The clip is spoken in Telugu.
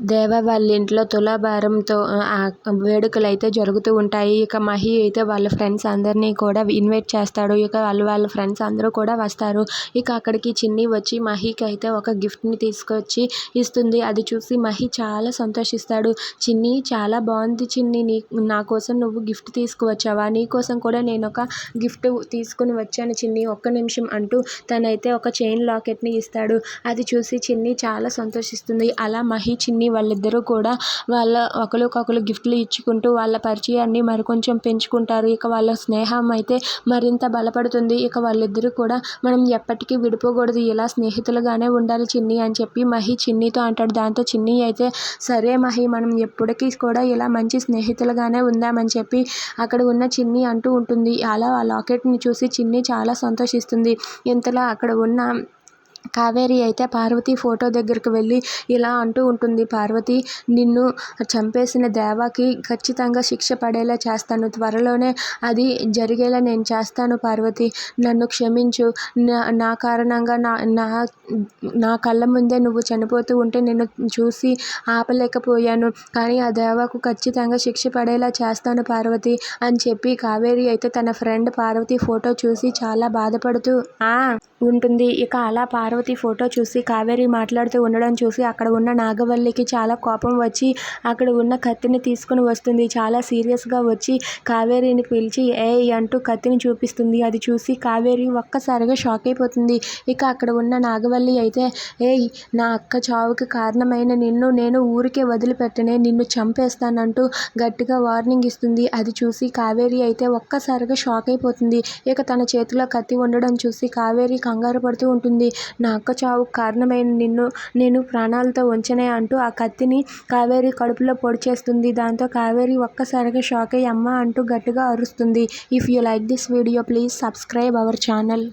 దేవ వాళ్ళ ఇంట్లో తులాభారంతో వేడుకలు అయితే జరుగుతూ ఉంటాయి. ఇక మహి అయితే వాళ్ళ ఫ్రెండ్స్ అందరినీ కూడా ఇన్వైట్ చేస్తాడు. ఇక వాళ్ళ వాళ్ళ ఫ్రెండ్స్ అందరూ కూడా వస్తారు. ఇక అక్కడికి చిన్ని వచ్చి మహికి అయితే ఒక గిఫ్ట్ని తీసుకొచ్చి ఇస్తుంది. అది చూసి మహి చాలా సంతోషిస్తాడు. చిన్ని చాలా బాగుంది చిన్ని. నీ నా కోసం నువ్వు గిఫ్ట్ తీసుకువచ్చావా? నీ కోసం కూడా నేను ఒక గిఫ్ట్ తీసుకుని వచ్చాను చిన్ని. ఒక్క నిమిషం అంటూ తనైతే ఒక చైన్ లాకెట్ని ఇస్తాడు. అది చూసి చిన్ని చాలా సంతోషిస్తుంది. అలా మహి చిన్ని వాళ్ళిద్దరూ కూడా వాళ్ళ ఒకరికొకరు గిఫ్ట్లు ఇచ్చుకుంటూ వాళ్ళ పరిచయాన్ని మరికొంచెం పెంచుకుంటారు. ఇక వాళ్ళ స్నేహం అయితే మరింత బలపడుతుంది. ఇక వాళ్ళిద్దరూ కూడా మనం ఎప్పటికీ విడిపోకూడదు. ఇలా స్నేహితులుగానే ఉండాలి చిన్ని అని చెప్పి మహి చిన్నితో అంటాడు. దాంతో చిన్ని అయితే సరే మహి మనం ఎప్పటికీ కూడా ఇలా మంచి స్నేహితులుగానే ఉందామని చెప్పి అక్కడ ఉన్న చిన్ని అంటూ ఉంటుంది. అలా ఆ లాకెట్ని చూసి చిన్ని చాలా సంతోషిస్తుంది. ఇంతలో అక్కడ ఉన్న కావేరి అయితే పార్వతి ఫోటో దగ్గరికి వెళ్ళి ఇలా అంటూ ఉంటుంది పార్వతి నిన్ను చంపేసిన దేవాకి ఖచ్చితంగా శిక్ష పడేలా చేస్తాను. త్వరలోనే అది జరిగేలా నేను చేస్తాను పార్వతి. నన్ను క్షమించు. నా నా కారణంగా నా నా నా కళ్ళ ముందే నువ్వు చనిపోతూ ఉంటే నేను చూసి ఆపలేకపోయాను. కానీ ఆ దేవాకు ఖచ్చితంగా శిక్ష పడేలా చేస్తాను పార్వతి అని చెప్పి కావేరి అయితే తన ఫ్రెండ్ పార్వతి ఫోటో చూసి చాలా బాధపడుతూ ఉంటుంది. ఇక అలా పార్వతి ఫోటో చూసి కావేరి మాట్లాడుతూ ఉండడం చూసి అక్కడ ఉన్న నాగవల్లికి చాలా కోపం వచ్చి అక్కడ ఉన్న కత్తిని తీసుకుని వస్తుంది. చాలా సీరియస్గా వచ్చి కావేరిని పిలిచి ఏయ్ అంటూ కత్తిని చూపిస్తుంది. అది చూసి కావేరి ఒక్కసారిగా షాక్ అయిపోతుంది. ఇక అక్కడ ఉన్న నాగవల్లి అయితే ఏయ్ నా అక్క చావుకి కారణమైన నిన్ను నేను ఊరికే వదిలిపెట్టనే నిన్ను చంపేస్తానంటూ గట్టిగా వార్నింగ్ ఇస్తుంది. అది చూసి కావేరి అయితే ఒక్కసారిగా షాక్ అయిపోతుంది. ఇక తన చేతిలో కత్తి ఉండడం చూసి కావేరి కంగారు పడుతూ ఉంటుంది. నా అక్క చావుకు కారణమైన నిన్ను నేను ప్రాణాలతో ఉంచనే అంటూ ఆ కత్తిని కావేరి కడుపులో పొడిచేస్తుంది. దాంతో కావేరి ఒక్కసారిగా షాక్ అయ్యి అమ్మ అంటూ గట్టిగా అరుస్తుంది. If you like this video please subscribe our channel